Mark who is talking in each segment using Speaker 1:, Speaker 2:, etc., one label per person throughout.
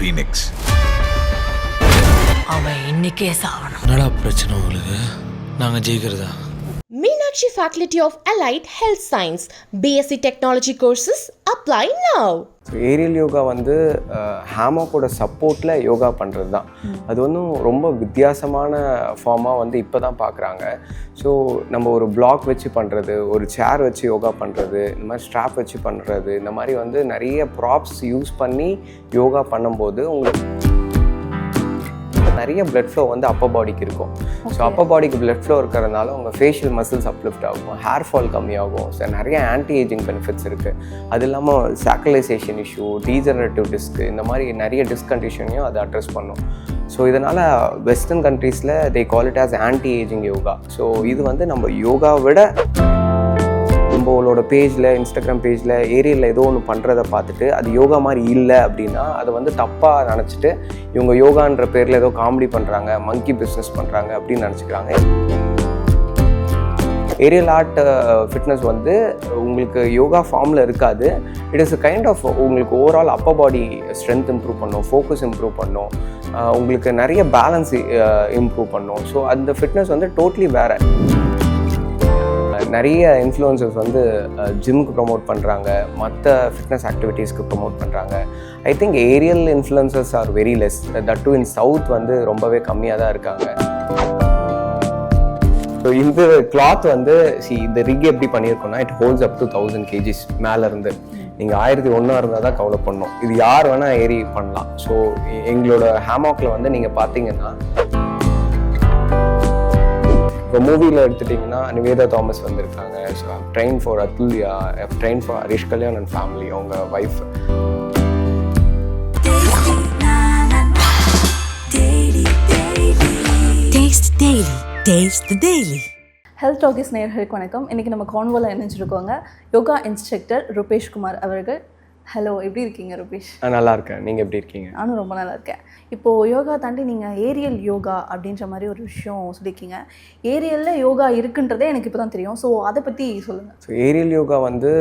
Speaker 1: Phoenix
Speaker 2: அவன் இன்னைக்கே சாவணும்.
Speaker 3: என்னடா பிரச்சனை உங்களுக்கு? நாங்கள் ஜெயிக்கிறதா?
Speaker 4: Meenakshi Faculty of Allied Health Science, BSc Technology courses apply now.
Speaker 5: Aerial yoga வந்து ஹேமோக்கோட சப்போர்ட்டில் யோகா பண்ணுறது தான். அது வந்து ரொம்ப வித்தியாசமான ஃபார்மாக வந்து இப்போ தான் பார்க்குறாங்க ஸோ நம்ம ஒரு பிளாக் வச்சு பண்ணுறது ஒரு சேர் வச்சு யோகா பண்ணுறது இந்த மாதிரி ஸ்ட்ராப் வச்சு பண்ணுறது இந்த மாதிரி வந்து நிறைய ப்ராப்ஸ் யூஸ் பண்ணி யோகா பண்ணும்போது உங்களுக்கு நிறைய பிளட் ஃப்ளோ வந்து அப்பர் பாடிக்கு இருக்கும். ஸோ அப்பர் பாடிக்கு பிளட் ஃப்ளோ இருக்கிறதுனால உங்கள் ஃபேஷியல் மசில்ஸ் அப்லிஃப்ட் ஆகும் ஹேர் ஃபால் கம்மியாகும். ஸோ நிறைய ஆன்டி ஏஜிங் பெனிஃபிட்ஸ் இருக்குது அது இல்லாமல் சாக்கலைசேஷன் இஷ்யூ டீஜனரேட்டிவ் டிஸ்க் இந்த மாதிரி நிறைய டிஸ்கண்டிஷனையும் அது அட்ரஸ் பண்ணும். ஸோ இதனால் வெஸ்டர்ன் கண்ட்ரீஸில் they call it as anti aging yoga so இது வந்து நம்ம யோகாவை விட நம்மளோட பேஜில் இன்ஸ்டாகிராம் பேஜில் ஏரியலில் ஏதோ ஒன்று பண்ணுறதை பார்த்துட்டு அது யோகா மாதிரி இல்லை அப்படின்னா அதை வந்து தப்பாக நினச்சிட்டு இவங்க யோகான்ற பேரில் ஏதோ காமெடி பண்ணுறாங்க மங்கி பிஸ்னஸ் பண்ணுறாங்க அப்படின்னு நினச்சிக்கிறாங்க. ஏரியல் ஆர்ட் ஃபிட்னஸ் வந்து உங்களுக்கு யோகா ஃபார்மில் இருக்காது. It is a kind of உங்களுக்கு overall upper body strength improve பண்ணும் ஃபோக்கஸ் இம்ப்ரூவ் பண்ணும். உங்களுக்கு நிறைய பேலன்ஸ் இம்ப்ரூவ் பண்ணும். ஸோ அந்த ஃபிட்னஸ் வந்து டோட்லி வேறு. நிறைய இன்ஃப்ளூயன்சர்ஸ் வந்து ஜிம்முக்கு ப்ரொமோட் பண்ணுறாங்க மற்ற ஃபிட்னஸ் ஆக்டிவிட்டீஸ்க்கு ப்ரொமோட் பண்ணுறாங்க I think aerial influencers are very less that too in south வந்து ரொம்பவே கம்மியாக தான் இருக்காங்க. ஸோ இந்த கிளாத் வந்து சி இந்த ரிக் எப்படி பண்ணியிருக்கோம்னா it holds up to thousand kgs மேலேருந்து. நீங்கள் ஆயிரத்தி ஒன்றா இருந்தால் தான் கவலை பண்ணணும் இது யார் வேணால் ஏறி பண்ணலாம். ஸோ எங்களோட ஹேமாக்கில் வந்து நீங்கள் பார்த்தீங்கன்னா இப்போ மூவியில் எடுத்துட்டிங்கன்னா நிவேதா தாமஸ் வந்திருக்காங்க. So train for Athulya train for Harish Kalyan and family அவங்க ஒய்ஃப்
Speaker 6: ஹெல்த் டாக்கிஸ் நேர்களுக்கு வணக்கம். இன்றைக்கி நம்ம கான்வோவில் இணைஞ்சிருக்கோங்க. யோகா இன்ஸ்ட்ரக்டர் ரூபேஷ் குமார் அவர்கள். ஹலோ எப்படி இருக்கீங்க ரூபேஷ்?
Speaker 5: நான் நல்லா இருக்கேன். நீங்கள் எப்படி இருக்கீங்க?
Speaker 6: நானும் ரொம்ப நல்லா இருக்கேன். இப்போது யோகா தாண்டி நீங்கள் ஏரியல் யோகா அப்படின்ற மாதிரி ஒரு விஷயம் சொல்லியிருக்கீங்க. ஏரியலில் யோகா இருக்குன்றதே எனக்கு இப்போ தான் தெரியும். ஸோ அதை பற்றி சொல்லுங்கள்
Speaker 5: ஸோ ஏரியல் யோகா வந்து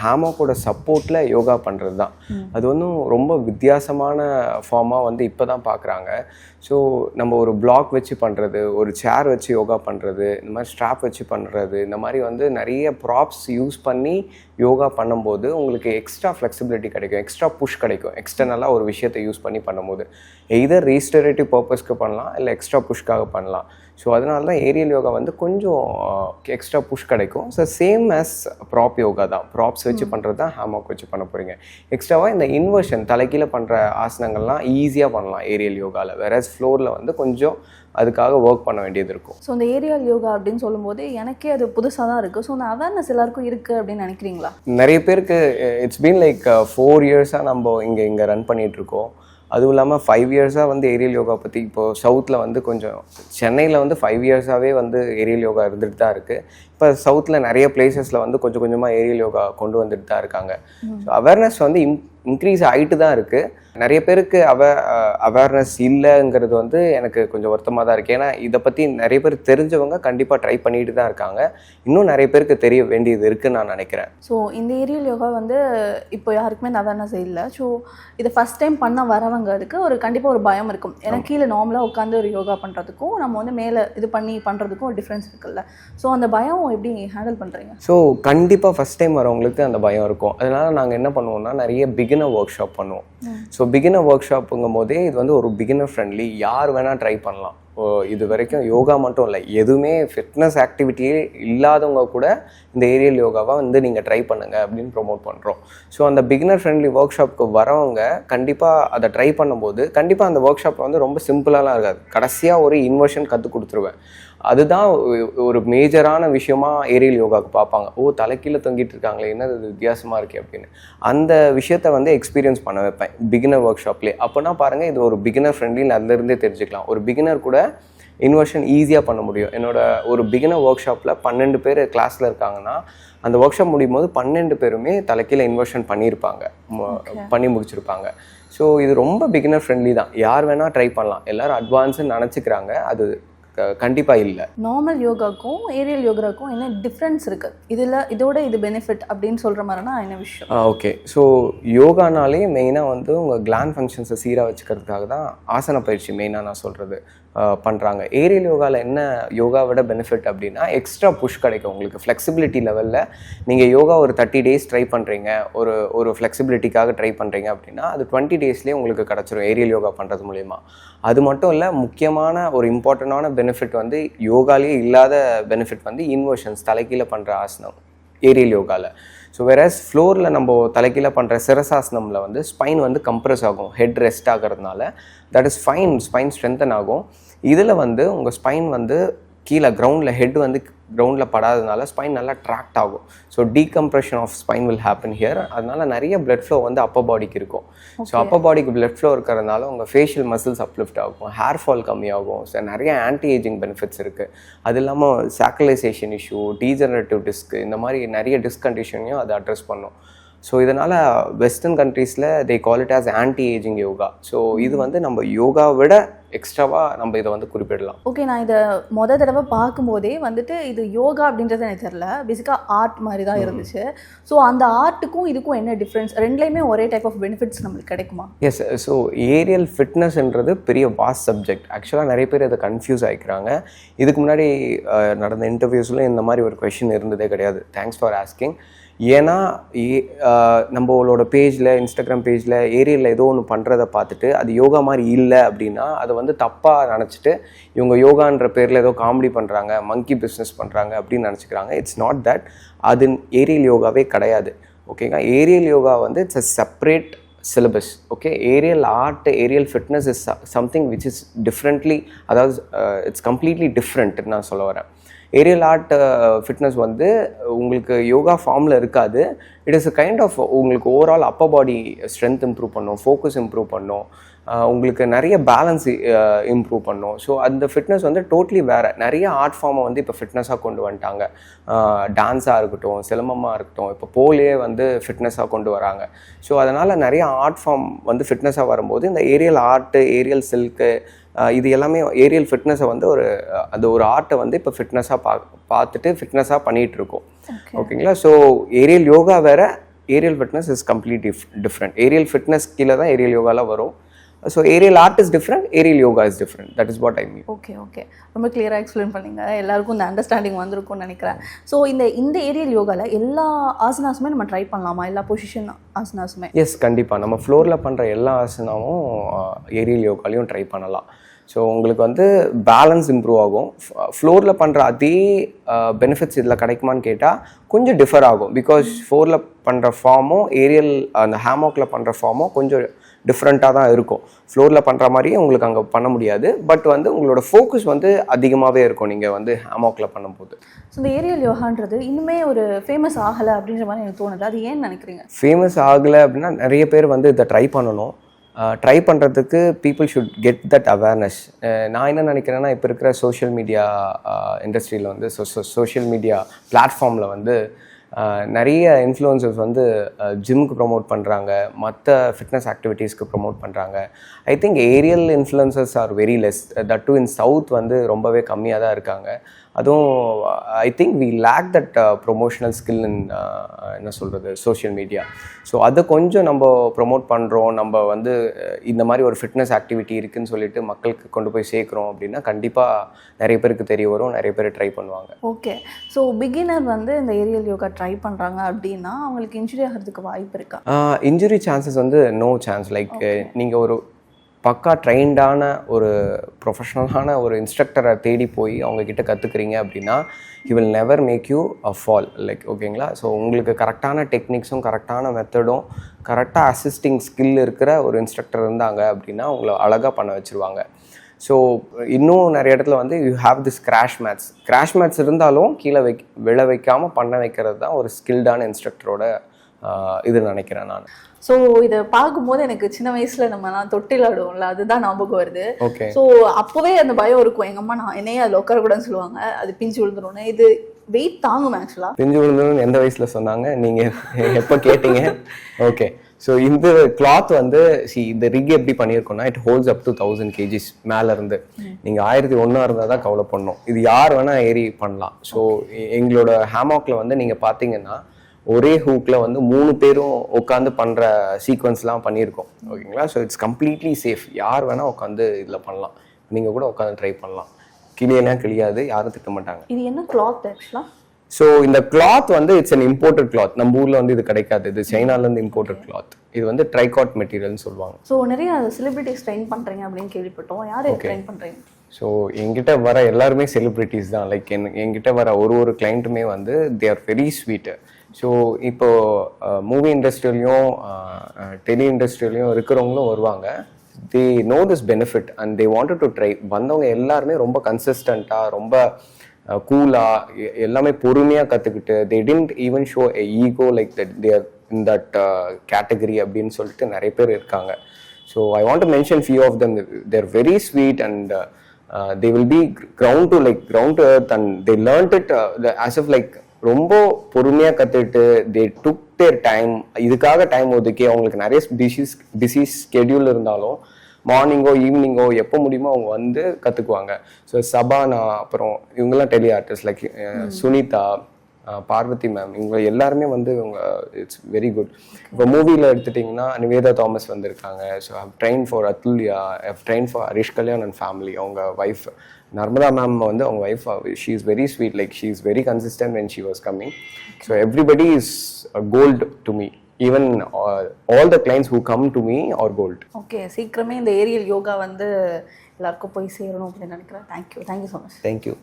Speaker 5: ஹேமோக்கோட சப்போர்ட்டில் யோகா பண்ணுறது தான் அது வந்து ரொம்ப வித்தியாசமான ஃபார்மாக வந்து இப்போ தான் பார்க்குறாங்க ஸோ நம்ம ஒரு பிளாக் வச்சு பண்ணுறது ஒரு சேர் வச்சு யோகா பண்ணுறது இந்த மாதிரி ஸ்ட்ராப் வச்சு பண்ணுறது இந்த மாதிரி வந்து நிறைய ப்ராப்ஸ் யூஸ் பண்ணி யோகா பண்ணும்போது உங்களுக்கு எக்ஸ்ட்ரா ஃப்ளெக்சிபிலிட்டி கிடைக்கும் எக்ஸ்ட்ரா புஷ் கிடைக்கும். எக்ஸ்டர்னலாக ஒரு விஷயத்தை யூஸ் பண்ணி பண்ணும்போது. எய்தர் ரீஸ்டரேட்டிவ் பர்பஸ்க்கு பண்ணலாம் இல்லை எக்ஸ்ட்ரா புஷ்க்காக பண்ணலாம். ஸோ அதனால தான் ஏரியல் யோகா வந்து கொஞ்சம் எக்ஸ்ட்ரா புஷ் கிடைக்கும். So same as prop yoga தான். ப்ராப்ஸ் வச்சு பண்ணுறது தான் ஹேமாக் வச்சு பண்ண போகிறீங்க எக்ஸ்ட்ராவாக இந்த இன்வர்ஷன் தலைக்கீழ பண்ணுற ஆசனங்கள்லாம் ஈஸியாக பண்ணலாம் ஏரியல் யோகாவில் வேற ஃப்ளோரில் வந்து கொஞ்சம் அதுக்காக ஒர்க் பண்ண வேண்டியது இருக்கும்.
Speaker 6: ஸோ இந்த ஏரியல் யோகா அப்படின்னு சொல்லும்போது எனக்கே அது புதுசாக தான் இருக்குது ஸோ அந்த அவேர்னஸ் எல்லாருக்கும் இருக்குது அப்படின்னு நினைக்கிறீங்களா?
Speaker 5: நிறைய பேருக்கு இட்ஸ் பீன் லைக் ஃபோர் இயர்ஸாக நம்ம இங்கே இங்கே ரன் பண்ணிகிட்ருக்கோம் அதுவும் இல்லாமல் ஃபைவ் இயர்ஸாக வந்து ஏரியல் யோகா பற்றி இப்போது சவுத்தில் வந்து கொஞ்சம் சென்னையில் வந்து ஃபைவ் இயர்ஸாகவே வந்து ஏரியல் யோகா இருந்துட்டு தான் இருக்குது இப்போ சவுத்தில் நிறைய பிளேசஸில் வந்து கொஞ்சம் கொஞ்சமாக ஏரியல் யோகா கொண்டு வந்துட்டு தான் இருக்காங்க. ஸோ அவேர்னஸ் வந்து இன் இன்க்ரீஸ் ஆகிட்டு தான் இருக்குது நிறைய பேருக்கு அவ அவேர்னஸ் இல்லைங்கிறது வந்து எனக்கு கொஞ்சம் வருத்தமாக தான் இருக்குது ஏன்னா இதை பற்றி நிறைய பேர் தெரிஞ்சவங்க கண்டிப்பாக ட்ரை பண்ணிட்டு தான் இருக்காங்க. இன்னும் நிறைய பேருக்கு தெரிய வேண்டியது இருக்குன்னு நான் நினைக்கிறேன்.
Speaker 6: ஸோ இந்த ஏரியல் யோகா வந்து இப்போ யாருக்குமே இந்த அவேர்னஸ் இல்லை. ஸோ இதை ஃபஸ்ட் டைம் பண்ண வரவங்களுக்கு ஒரு கண்டிப்பாக ஒரு பயம் இருக்கும். ஏன்னா கீழே நார்மலாக உட்காந்து ஒரு யோகா பண்ணுறதுக்கும் நம்ம வந்து மேலே இது பண்ணி பண்ணுறதுக்கும் ஒரு டிஃப்ரென்ஸ் இருக்குல்ல. ஸோ அந்த பயம் எப்படி ஹேண்டில் பண்ணுறீங்க
Speaker 5: ஸோ கண்டிப்பாக ஃபஸ்ட் டைம் வரவங்களுக்கு அந்த பயம் இருக்கும். அதனால் நாங்கள் என்ன பண்ணுவோம்னா நிறைய பிகினர் ஒர்க் ஷாப் பண்ணுவோம் ஸோ ஸோ பிகினர் ஒர்க் ஷாப்புங்கும் போதே இது வந்து ஒரு பிகினர் ஃப்ரெண்ட்லி யார் வேணால் ட்ரை பண்ணலாம். ஓ, இது வரைக்கும் யோகா மட்டும் இல்லை எதுவுமே ஃபிட்னஸ் ஆக்டிவிட்டியே இல்லாதவங்க கூட இந்த ஏரியல் யோகாவை வந்து நீங்கள் ட்ரை பண்ணுங்க அப்படின்னு ப்ரொமோட் பண்ணுறோம் ஸோ அந்த பிகினர் ஃப்ரெண்ட்லி ஒர்க் ஷாப்க்கு வரவங்க கண்டிப்பாக அதை ட்ரை பண்ணும்போது கண்டிப்பாக அந்த ஒர்க் ஷாப் வந்து ரொம்ப சிம்பிளாலாம் இருக்காது. கடைசியாக ஒரு இன்வர்ஷன் கற்றுக் கொடுத்துருவேன். அதுதான் ஒரு மேஜரான விஷயமா ஏரியல் யோகாவுக்கு பார்ப்பாங்க. ஓ தலைக்கீழ தொங்கிட்டு இருக்காங்களே என்ன இது வித்தியாசமா இருக்கே அப்படின்னு. அந்த விஷயத்த வந்து எக்ஸ்பீரியன்ஸ் பண்ண வைப்பேன் பிகினர் ஒர்க் ஷாப்லேயே அப்போனா பாருங்க இது ஒரு பிகினர் ஃப்ரெண்ட்லின்னு அதுலேருந்தே தெரிஞ்சுக்கலாம். ஒரு பிகினர் கூட இன்வர்ஷன் ஈஸியாக பண்ண முடியும். என்னோட ஒரு பிகினர் ஒர்க் ஷாப்பில் பன்னெண்டு பேர் கிளாஸில் இருக்காங்கன்னா அந்த ஒர்க் ஷாப் முடியும் போது பன்னெண்டு பேருமே தலைக்கீழ இன்வர்ஷன் பண்ணியிருப்பாங்க. பண்ணி முடிச்சிருப்பாங்க. ஸோ இது ரொம்ப பிகினர் ஃப்ரெண்ட்லி தான். யார் வேணால் ட்ரை பண்ணலாம். எல்லாரும் அட்வான்ஸ்னு நினச்சிக்கிறாங்க. அது கண்டிப்பாக இல்லை.
Speaker 6: நார்மல் யோகாக்கும் ஏரியல் யோகாக்கும் என்ன டிஃப்ரென்ஸ் இருக்கு? இதுல இதோட இது பெனிஃபிட் அப்படின்னு சொல்ற மாதிரினா என்ன விஷயம்?
Speaker 5: ஓகே ஸோ யோகானாலே மெயினாக வந்து உங்கள் கிளான் ஃபங்க்ஷன்ஸை சீராக வச்சுக்கிறதுக்காக தான் ஆசன பயிற்சி மெயினாக நான் சொல்கிறது பண்ணுறாங்க ஏரியல் யோகாவில் என்ன யோகாவோட பெனிஃபிட் அப்படின்னா எக்ஸ்ட்ரா புஷ் கிடைக்கும் உங்களுக்கு. ஃப்ளெக்சிபிலிட்டி லெவலில் நீங்கள் யோகா ஒரு தேர்ட்டி டேஸ் ட்ரை பண்ணுறீங்க ஒரு ஒரு ஃப்ளெக்சிபிலிட்டிக்காக ட்ரை பண்ணுறீங்க அப்படின்னா அது டுவெண்ட்டி டேஸ்லேயே உங்களுக்கு கிடச்சிரும் ஏரியல் யோகா பண்ணுறது மூலிமா அது மட்டும் இல்லை முக்கியமான ஒரு இம்பார்ட்டண்டான பெனிஃபிட் வந்து யோகாலேயே இல்லாத பெனிஃபிட் வந்து இன்வர்ஷன்ஸ் தலைக்கீழே பண்ணுற ஆசனம் ஏரியல் யோகாவில் ஸோ வேறஸ் ஃப்ளோரில் நம்ம தலைக்கீழே பண்ணுற சிரசாசனமில் வந்து ஸ்பைன் வந்து கம்ப்ரஸ் ஆகும் ஹெட் ரெஸ்ட் ஆகிறதுனால. That is fine spine strengthen ஆகும். இதில் வந்து உங்கள் ஸ்பைன் வந்து கீழே கிரவுண்டில் ஹெட் வந்து கிரவுண்டில் படாததுனால ஸ்பைன் நல்லா ட்ராக்ட் ஆகும். So decompression of spine will happen here அதனால நிறைய பிளட் ஃப்ளோ வந்து அப்பர் பாடிக்கு இருக்கும். ஸோ அப்பர் பாடிக்கு பிளட் ஃப்ளோ இருக்கிறதுனால உங்கள் ஃபேஷியல் மசில்ஸ் அப்லிஃப்ட் ஆகும். ஹேர் ஃபால் கம்மியாகும். ஸோ நிறைய ஆன்டி ஏஜிங் பெனிஃபிட்ஸ் இருக்குது அது இல்லாமல் சாக்கலைசேஷன் இஷ்யூ டீஜெனரேட்டிவ் டிஸ்க் இந்த மாதிரி நிறைய டிஸ்க் கண்டிஷனையும் அது அட்ரஸ் பண்ணும். ஸோ இதனால் வெஸ்டர்ன் கண்ட்ரீஸில் they call it as anti aging yoga so இது வந்து நம்ம யோகா விட எக்ஸ்ட்ராவாக நம்ம இதை வந்து குறிப்பிடலாம்.
Speaker 6: ஓகே நான் இதை முத தடவை பார்க்கும்போதே வந்துட்டு இது யோகா அப்படின்றது எனக்கு தெரியல. பேசிக்காக ஆர்ட் மாதிரி தான் இருந்துச்சு. ஸோ அந்த ஆர்ட்டுக்கும் இதுக்கும் என்ன டிஃப்ரென்ஸ் ரெண்டுலேயுமே ஒரே டைப் ஆஃப் பெனிஃபிட்ஸ் நம்மளுக்கு கிடைக்குமா?
Speaker 5: எஸ் ஸோ ஏரியல் ஃபிட்னஸ்ன்றது பெரிய வாஸ்ட் சப்ஜெக்ட் ஆக்சுவலாக நிறைய பேர் இதை கன்ஃபியூஸ் ஆகிக்கிறாங்க இதுக்கு முன்னாடி நடந்த இன்டர்வியூஸில் இந்த மாதிரி ஒரு கொஷின் இருந்ததே கிடையாது. தேங்க்ஸ் ஃபார் ஆஸ்கிங் ஏன்னா ஏ- நம்மளோட பேஜில் இன்ஸ்டாகிராம் பேஜில் ஏரியலில் ஏதோ ஒன்று பண்ணுறத பார்த்துட்டு அது யோகா மாதிரி இல்லை அப்படின்னா அதை வந்து தப்பாக நினச்சிட்டு இவங்க யோகான்ற பேரில் ஏதோ காமெடி பண்ணுறாங்க மங்கி பிஸ்னஸ் பண்ணுறாங்க அப்படின்னு நினச்சிக்கிறாங்க. இட்ஸ் நாட் தட் அது ஏரியல் யோகாவே கிடையாது. ஓகேங்க ஏரியல் யோகா வந்து it's a separate syllabus okay aerial art aerial fitness is something which is differently அதாவது இட்ஸ் கம்ப்ளீட்லி டிஃப்ரெண்ட் நான் சொல்ல வரேன். ஏரியல் ஆர்ட் ஃபிட்னஸ் வந்து உங்களுக்கு யோகா ஃபார்மில் இருக்காது. It is a kind of உங்களுக்கு overall upper body strength improve பண்ணும் ஃபோக்கஸ் இம்ப்ரூவ் பண்ணும். Uh, உங்களுக்கு நிறைய பேலன்ஸ் இம்ப்ரூவ் uh, பண்ணும். ஸோ அந்த ஃபிட்னஸ் வந்து டோட்லி வேறு. நிறைய ஆர்ட் ஃபார்மை வந்து இப்போ ஃபிட்னஸாக கொண்டு வந்துட்டாங்க. Uh, டான்ஸாக இருக்கட்டும் சிலம்பமாக இருக்கட்டும் இப்போ போலே வந்து ஃபிட்னஸாக கொண்டு வராங்க. ஸோ அதனால் நிறைய ஆர்ட் ஃபார்ம் வந்து ஃபிட்னஸாக வரும்போது இந்த ஏரியல் ஆர்ட்டு ஏரியல் சில்க்கு இது எல்லாமே ஏரியல் ஃபிட்னஸை வந்து ஒரு அது ஒரு ஆர்ட்டை வந்து இப்போ ஃபிட்னஸாக பா பார்த்துட்டு ஃபிட்னஸாக பண்ணிகிட்டு இருக்கோம் ஓகேங்களா? ஸோ ஏரியல் யோகா வேற aerial fitness is complete diff different aerial fitness கீழே தான் ஏரியல் யோகாலாம் வரும். So aerial art is different aerial yoga is different that is what I mean
Speaker 6: okay okay ரொம்ப கிளியராக எக்ஸ்பிளைன் பண்ணீங்க. எல்லாருக்கும் இந்த அண்டர்ஸ்டாண்டிங் வந்திருக்கும்னு நினைக்கிறேன். ஸோ இந்த இந்த ஏரியல் யோகாவில் எல்லா ஆசனாஸுமே நம்ம ட்ரை பண்ணலாமா? எல்லா பொசிஷன் ஆசனாஸுமே
Speaker 5: எஸ் கண்டிப்பாக நம்ம ஃப்ளோரில் பண்ணுற எல்லா ஆசனாவும் ஏரியல் யோகாலையும் ட்ரை பண்ணலாம். ஸோ உங்களுக்கு வந்து பேலன்ஸ் இம்ப்ரூவ் ஆகும். ஃப்ளோரில் பண்ணுற அதே பெனிஃபிட்ஸ் இதில் கிடைக்குமான்னு கேட்டால் கொஞ்சம் டிஃபர் ஆகும். பிகாஸ் ஃப்ளோரில் பண்ணுற ஃபார்மும் ஏரியல் அந்த ஹேமாக்கில் பண்ணுற ஃபார்மும் கொஞ்சம் டிஃப்ரெண்ட்டாக தான் இருக்கும். ஃப்ளோரில் பண்ணுற மாதிரியே உங்களுக்கு அங்கே பண்ண முடியாது. பட் வந்து உங்களோட ஃபோக்கஸ் வந்து அதிகமாகவே இருக்கும் நீங்கள் வந்து ஹேமாக்கில் பண்ணும்போது.
Speaker 6: ஸோ இந்த ஏரியல் யோகான்றது இன்னுமே ஒரு ஃபேமஸ் ஆகலை அப்படின்ற மாதிரி எனக்கு தோணுது. அது ஏன் நினைக்கிறீங்க?
Speaker 5: ஃபேமஸ் ஆகலை அப்படின்னா நிறைய பேர் வந்து இதை ட்ரை பண்ணணும். ட்ரை பண்ணுறதுக்கு people should get that awareness நான் என்ன நினைக்கிறேன்னா இப்போ இருக்கிற சோஷியல் மீடியா இண்டஸ்ட்ரியில் வந்து சோஷியல் மீடியா பிளாட்ஃபார்மில் வந்து நிறைய இன்ஃப்ளூயன்சர்ஸ் வந்து ஜிம்முக்கு ப்ரொமோட் பண்ணுறாங்க மற்ற ஃபிட்னஸ் ஆக்டிவிட்டீஸ்க்கு ப்ரொமோட் பண்ணுறாங்க I think aerial influencers are very less that too in south வந்து ரொம்பவே கம்மியாக தான் இருக்காங்க. அதுவும் I think we lack that promotional skill in என்ன சொல்கிறது சோஷியல் மீடியா ஸோ அதை கொஞ்சம் நம்ம ப்ரொமோட் பண்ணுறோம் நம்ம வந்து இந்த மாதிரி ஒரு ஃபிட்னஸ் ஆக்டிவிட்டி இருக்குன்னு சொல்லிட்டு மக்களுக்கு கொண்டு போய் சேர்க்குறோம் அப்படின்னா கண்டிப்பாக நிறைய பேருக்கு தெரிய வரும். நிறைய பேர் ட்ரை பண்ணுவாங்க.
Speaker 6: ஓகே ஸோ பிகினர் வந்து இந்த ஏரியல் யோகா ட்ரை பண்ணுறாங்க அப்படின்னா அவங்களுக்கு இன்ஜுரி ஆகிறதுக்கு வாய்ப்பு இருக்கா?
Speaker 5: இன்ஜுரி சான்சஸ் வந்து நோ சான்ஸ் லைக் நீங்கள் ஒரு பக்கா ட்ரெயின்டான ஒரு ப்ரொஃபஷ்னலான ஒரு இன்ஸ்ட்ரக்டரை தேடி போய் அவங்கக்கிட்ட கற்றுக்குறீங்க அப்படின்னா you will never make you a fall like ஓகேங்களா ஸோ உங்களுக்கு கரெக்டான டெக்னிக்ஸும் கரெக்டான மெத்தடும் கரெக்டாக அசிஸ்டிங் ஸ்கில் இருக்கிற ஒரு இன்ஸ்ட்ரக்டர் இருந்தாங்க அப்படின்னா உங்களை அழகாக பண்ண வச்சுருவாங்க. ஸோ இன்னும் நிறைய இடத்துல வந்து you have this crash match crash mats இருந்தாலும் கீழே வை விழ வைக்காமல் பண்ண வைக்கிறது தான் ஒரு ஸ்கில்டான இன்ஸ்ட்ரக்டரோட இது நினைக்கிறேன் நான்.
Speaker 6: ஸோ இதை பார்க்கும்போது எனக்கு சின்ன வயசுல நம்மலாம் தொட்டில் ஆடுவோம்ல அதுதான் ஞாபகம் வருது.
Speaker 5: ஓகே
Speaker 6: ஸோ அப்போவே அந்த பயம் இருக்கும். எங்க அம்மா நான் என்னையே அதில் உட்காரக்கூடாதுன்னு சொல்லுவாங்க. அது பிஞ்சு விழுந்துரும்னு. இது வெயிட் தாங்கும் ஆக்சுவலாக
Speaker 5: பிஞ்சு விழுந்ததுன்னு எந்த வயசுல சொன்னாங்க? நீங்க எப்போ கேட்டீங்க? ஓகே ஸோ இந்த கிளாத் வந்து சி இந்த ரிக் எப்படி பண்ணியிருக்கோம்னா it holds up to thousand kgs மேல இருந்து நீங்க ஆயிரத்தி ஒன்றா இருந்தால் தான் கவலை பண்ணணும் இது யார் வேணா ஏறி பண்ணலாம். ஸோ எங்களோட ஹேமாக்ல வந்து நீங்க பாத்தீங்கன்னா ஒரே ஹூக்ல வந்து மூணு பேரும் உட்காந்து பண்ற சீக்வன்ஸ்லாம் பண்ணியிருக்கோம். ஓகேங்களா? ஸோ இட்ஸ் கம்ப்ளீட்லி சேஃப் யார் வேணா உட்காந்து இதுல பண்ணலாம். நீங்க கூட உட்காந்து ட்ரை பண்ணலாம். கிளியெல்லாம் கிளியாது யாரும் திட்ட மாட்டாங்க.
Speaker 6: இது என்ன கிளாத் ஆக்சுவலாக
Speaker 5: ஸோ இந்த கிளாத் வந்து இட்ஸ் an இம்போர்ட்டட் கிளாத் நம்ம ஊர்ல வந்து இது கிடைக்காது. இது சைனால இருந்து இம்போர்ட்டட் கிளாத் இது வந்து ட்ரைகாட் மெட்டீரியல்னு சொல்லுவாங்க.
Speaker 6: ஸோ நிறைய செலிபிரிட்டிஸ் ட்ரெயின் பண்றீங்க அப்படின்னு கேள்விப்பட்டோம். யார் ட்ரெயின் பண்றீங்க?
Speaker 5: ஸோ என்கிட்ட வர எல்லாருமே செலிபிரிட்டிஸ் தான். லைக் என் என்கிட்ட வர ஒரு ஒரு கிளைண்ட்டுமே வந்து they are very sweet so இப்போ மூவி இண்டஸ்ட்ரியிலையும் டெலி இண்டஸ்ட்ரியிலையும் இருக்கிறவங்களும் வருவாங்க. They know this benefit and they wanted to try வந்தவங்க எல்லாருமே ரொம்ப கன்சிஸ்டண்ட்டாக ரொம்ப கூலாக எல்லாமே பொறுமையாக கற்றுக்கிட்டு they tend even show a ego like that there in that category அப்படின்னு சொல்லிட்டு நிறைய பேர் இருக்காங்க. So I want to mention few of them they're very sweet and they will be ground to like ground to earth and they learnt it as if like ரொம்ப பொறுமையாக கற்றுக்கிட்டு they took their time இதுக்காக time ஒதுக்கி அவங்களுக்கு நிறைய disease disease schedule இருந்தாலும் மார்னிங்கோ ஈவினிங்கோ எப்போ முடியுமோ அவங்க வந்து கற்றுக்குவாங்க ஸோ சபானா அப்புறம் இவங்கெல்லாம் tele artist like Sunitha Parvathi ma'am இவங்க எல்லாருமே வந்து இவங்க இட்ஸ் வெரி குட் இப்போ மூவியில் எடுத்துட்டிங்கன்னா நிவேதா தாமஸ் வந்திருக்காங்க. So how train for Athulya how train for Harish Kalyan and family அவங்க ஒய்ஃப் நர்மதா மேம் வந்து அவங்க wife she is very sweet like she is very consistent when she was coming so everybody is gold to me even all the clients who come to me are gold
Speaker 6: okay சீக்கிரமே இந்த Ariel yoga வந்து எல்லாருக்கும் போய் சேரணும் அப்படின்னு நினைக்கிறேன். Thank you thank you so much
Speaker 5: thank you